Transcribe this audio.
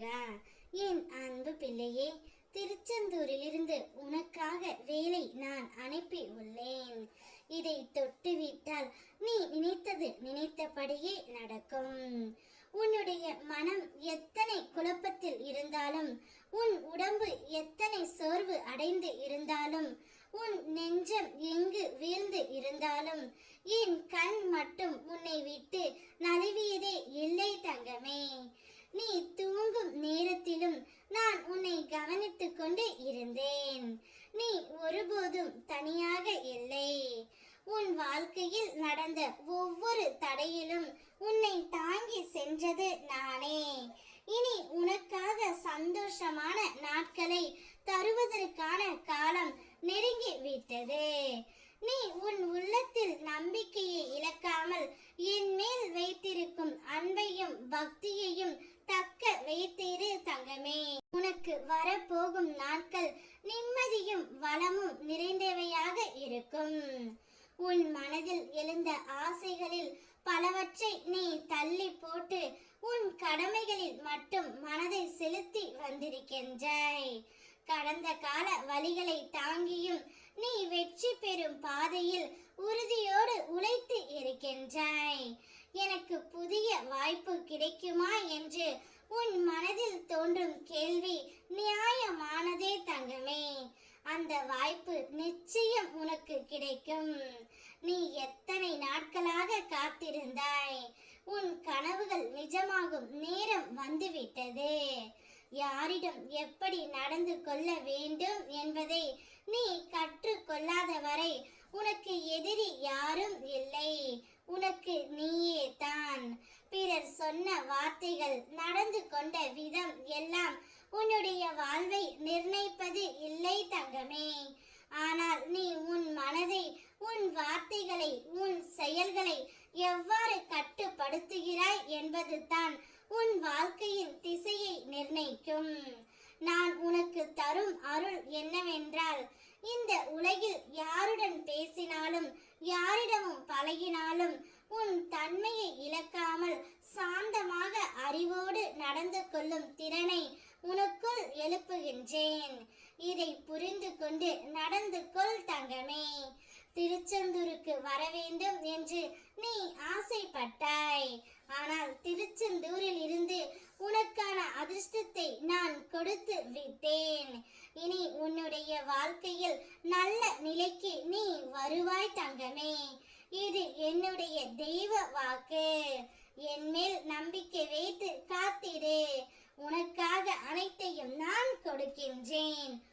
முருகா என் அன்பு பிள்ளையே திருச்செந்தூரிலிருந்து உனக்காக வேலை நான் அனுப்பி உள்ளேன் இதை தொட்டுவிட்டால் நீ நினைத்தது நினைத்தபடியே நடக்கும். உன்னுடைய மனம் எத்தனை குழப்பத்தில் இருந்தாலும் உன் உடம்பு எத்தனை சோர்வு அடைந்து இருந்தாலும் உன் நெஞ்சம் எங்கு வீழ்ந்து இருந்தாலும் என் கண் மட்டும் உன்னை விட்டு நழுவியதே இல்லை தங்கமே நேரத்திலும் நான் உன்னை கவனித்துக் கொண்டு இருந்தேன் நீ ஒருபோதும் தனியாக இல்லை. உன் வாழ்க்கையில் நடந்த ஒவ்வொரு தடையிலும் உன்னை தாங்கி சென்றது நானே. இனி உனக்காக சந்தோஷமான நாட்களை தருவதற்கான காலம் நெருங்கி விட்டது. நீ உன் உள்ளத்தில் நம்பிக்கையை இழக்காமல் என் மேல் வைத்திருக்கும் அன்பையும் பக்தியையும் தக்க வைத்திரு தங்கமே. உனக்கு வரப்போகும் நாட்கள் நீ நிம்மதியும் வளமும் நிறைந்தவையாக இருக்கும். உன் மனதில் எழுந்த ஆசைகளில் பலவற்றை நீ தள்ளி போட்டு உன் கடமைகளில் மட்டும் மனதை செலுத்தி வந்திருக்கின்றாய். கடந்த கால வழிகளை தாங்கியும் நீ வெற்றி பெறும் பாதையில் உறுதியோடு உழைத்து இருக்கின்றாய். எனக்கு புதிய வாய்ப்பு கிடைக்குமா என்று உன் மனதில் தோன்றும் கேள்வி நியாயமானதே அந்த வாய்ப்பு நிச்சயம் உனக்கு கிடைக்கும். நீ எத்தனை நாட்களாக காத்திருந்தாய்? உன் கனவுகள் நிஜமாகும் நேரம் வந்துவிட்டது. யாரிடம் எப்படி நடந்து கொள்ள வேண்டும் என்பதை நீ கற்றுக்கொள்ளாத வரை உனக்கு எதிரி யாரும் இல்லை. உனக்கு நீயே தான். பிறர் சொன்ன வார்த்தைகள் நடந்து கொண்ட விதம் எல்லாம் உன்னுடைய வாழ்வை நிர்ணயிப்பது இல்லை தங்கமே. ஆனால் நீ உன் மனதை உன் வார்த்தைகளை உன் செயல்களை எவ்வாறு கட்டுப்படுத்துகிறாய் என்பது தான் உன் வாழ்க்கையின் திசையை நிர்ணயிக்கும். நான் உனக்கு தரும் அருள் என்னவென்றால் இந்த உலகில் யாருடன் பேசினாலும் யாரிடமும் பழகினாலும் உன் தன்மையை இழக்காமல் சாந்தமாக அறிவோடு நடந்து கொள்ளும் திறனை என்றேன் இதை புரிந்து கொண்டு நடந்து கொள் தங்கமே. திருச்செந்தூருக்கு வர வேண்டும் என்று நீ ஆசைப்பட்டாய். ஆனால் திருச்செந்தூரில் இருந்து உனக்கான அதிர்ஷ்டத்தை நான் கொடுத்து விட்டேன். இனி உன்னுடைய வாழ்க்கையில் நல்ல நிலைக்கு நீ வருவாய் தங்கமே. இது என்னுடைய தெய்வ வாக்கு. என் மேல் நம்பிக்கை வைத்து காத்திரு. உனக்கான கொடுக்கின்றேன் ஓ